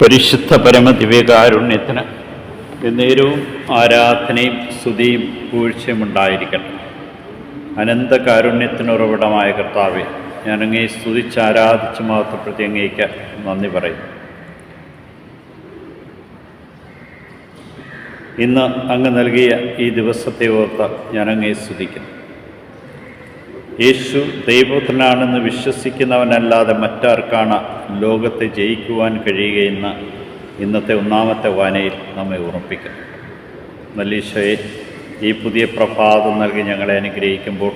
പരിശുദ്ധ പരമ ദിവ്യകാരുണ്യത്തിന് എന്നേരവും ആരാധനയും സ്തുതിയും പൂഴ്ചയും ഉണ്ടായിരിക്കട്ടെ. അനന്ത കാരുണ്യത്തിനുറവിടമായ കർത്താവെ ഞാൻ അങ്ങേ സ്തുതിച്ച് ആരാധിച്ച് മഹത്വപ്പെടുത്തി അങ്ങേക്ക് നന്ദി പറയും ഇന്ന് അങ്ങ് നൽകിയ ഈ ദിവസത്തെ ഓർത്ത് ഞാൻ അങ്ങേ സ്തുതിക്കുന്നു. യേശു ദൈവപുത്രനാണെന്ന് വിശ്വസിക്കുന്നവനല്ലാതെ മറ്റാർക്കാണ് ലോകത്തെ ജയിക്കുവാൻ കഴിയുകയെന്ന് ഇന്നത്തെ ഒന്നാമത്തെ വായനയിൽ നമ്മെ ഉറപ്പിക്കുന്നു നല്ലീശോയെ ഈ പുതിയ പ്രഭാതം നൽകി ഞങ്ങളെ അനുഗ്രഹിക്കുമ്പോൾ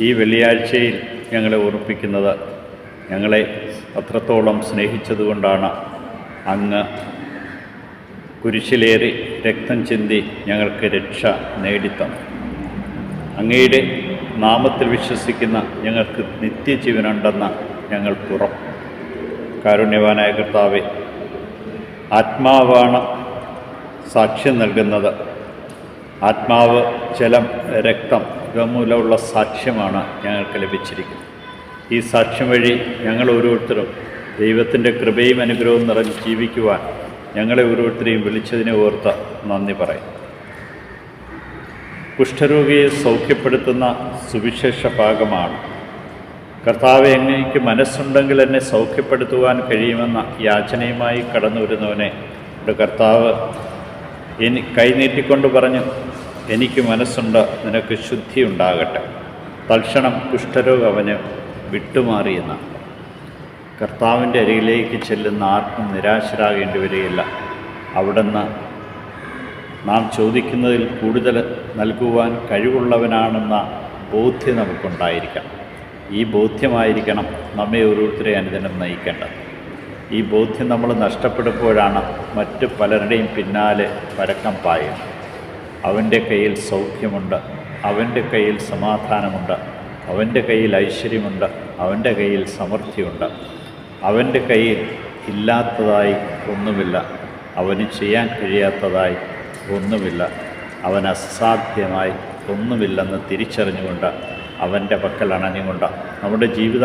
ഈ വെള്ളിയാഴ്ചയിൽ ഞങ്ങളെ ഉറപ്പിക്കുന്നത് ഞങ്ങളെ അത്രത്തോളം സ്നേഹിച്ചതുകൊണ്ടാണ്. അങ്ങ് കുരിശിലേറി രക്തം ചിന്തി ഞങ്ങൾക്ക് രക്ഷ നേടിത്തന്നു. അങ്ങയുടെ നാമത്തിൽ വിശ്വസിക്കുന്ന ഞങ്ങൾക്ക് നിത്യജീവനുണ്ടെന്ന ഞങ്ങൾ പുറം കാരുണ്യവാനായ കർത്താവെ ആത്മാവാണ് സാക്ഷ്യം നൽകുന്നത്. ആത്മാവ് ജലം രക്തം ഇവ സാക്ഷ്യമാണ് ഞങ്ങൾക്ക് ലഭിച്ചിരിക്കുന്നത്. ഈ സാക്ഷ്യം വഴി ഞങ്ങൾ ഓരോരുത്തരും ദൈവത്തിന്റെ കൃപയും അനുഗ്രഹവും നിറഞ്ഞ് ജീവിക്കുവാൻ ഞങ്ങളെ ഓരോരുത്തരെയും വിളിച്ചതിനെ ഓർത്ത് നന്ദി പറയും. കുഷ്ഠരോഗിയെ സൗഖ്യപ്പെടുത്തുന്ന സുവിശേഷ ഭാഗമാണ്. കർത്താവ് എങ്ങനെയ്ക്ക് മനസ്സുണ്ടെങ്കിൽ എന്നെ സൗഖ്യപ്പെടുത്തുവാൻ കഴിയുമെന്ന യാചനയുമായി കടന്നു വരുന്നവനെ ഇവിടെ കർത്താവ് എനി കൈനീട്ടിക്കൊണ്ട് പറഞ്ഞു എനിക്ക് മനസ്സുണ്ട് നിനക്ക് ശുദ്ധി ഉണ്ടാകട്ടെ തൽക്ഷണം കുഷ്ഠരോഗം അവന് വിട്ടുമാറിയെന്നാണ് കർത്താവിന്റെ അരികിലേക്ക് ചെല്ലുന്ന ആർക്കും നിരാശരാകേണ്ടി വരികയില്ല. അവിടുന്ന് നാം ചോദിക്കുന്നതിൽ കൂടുതൽ നൽകുവാൻ കഴിവുള്ളവനാണെന്ന ബോധ്യം നമുക്കുണ്ടായിരിക്കണം. ഈ ബോധ്യമായിരിക്കണം നമ്മെ ഓരോരുത്തരെ അനുദിനം നയിക്കേണ്ടത്. ഈ ബോധ്യം നമ്മൾ നഷ്ടപ്പെടുമ്പോഴാണ് മറ്റ് പലരുടെയും പിന്നാലെ പരക്കം പായുന്നത്. അവന്റെ കയ്യിൽ സൗഖ്യമുണ്ട് അവന്റെ കയ്യിൽ സമാധാനമുണ്ട് അവന്റെ കയ്യിൽ ഐശ്വര്യമുണ്ട് അവന്റെ കയ്യിൽ സമൃദ്ധിയുണ്ട്. അവന്റെ കയ്യിൽ ഇല്ലാത്തതായി ഒന്നുമില്ല അവന് ചെയ്യാൻ കഴിയാത്തതായി ഒന്നുമില്ല. അവൻ അസാധ്യമായി ഒന്നുമില്ലെന്ന് തിരിച്ചറിഞ്ഞുകൊണ്ട് അവന്റെ പക്കൽ അണഞ്ഞുകൊണ്ട് നമ്മുടെ ജീവിത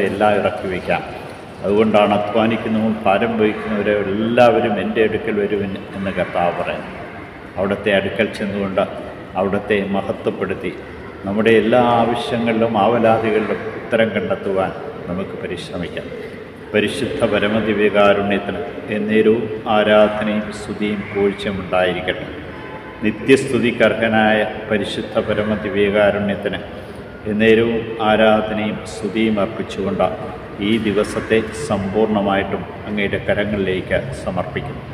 എല്ലാം ഇറക്കി വയ്ക്കാം. അതുകൊണ്ടാണ് അധ്വാനിക്കുന്നതും ഭാരം വഹിക്കുന്നവരെ എല്ലാവരും എന്റെ അടുക്കൽ വരുവിൻ എന്ന് കർത്താവ് പറയുന്നു. അവിടുത്തെ അടുക്കൽ ചെന്നുകൊണ്ട് അവിടുത്തെ മഹത്വപ്പെടുത്തി നമ്മുടെ എല്ലാ ആവശ്യങ്ങളിലും ആവലാതികളിലും ഉത്തരം കണ്ടെത്തുവാൻ നമുക്ക് പരിശ്രമിക്കാം. പരിശുദ്ധ പരമദിവ്യകാരുണ്യത്തിന് എന്നേരവും ആരാധനയും സ്തുതിയും പൂഴ്ചയും ഉണ്ടായിരിക്കട്ടെ. നിത്യസ്തുതിക്കർഹനായ പരിശുദ്ധ പരമദിവ്യകാരുണ്യത്തിന് എന്നേരവും ആരാധനയും സ്തുതിയും അർപ്പിച്ചുകൊണ്ട് ഈ ദിവസത്തെ സമ്പൂർണമായിട്ടും അങ്ങയുടെ കരങ്ങളിലേക്ക് സമർപ്പിക്കുന്നു.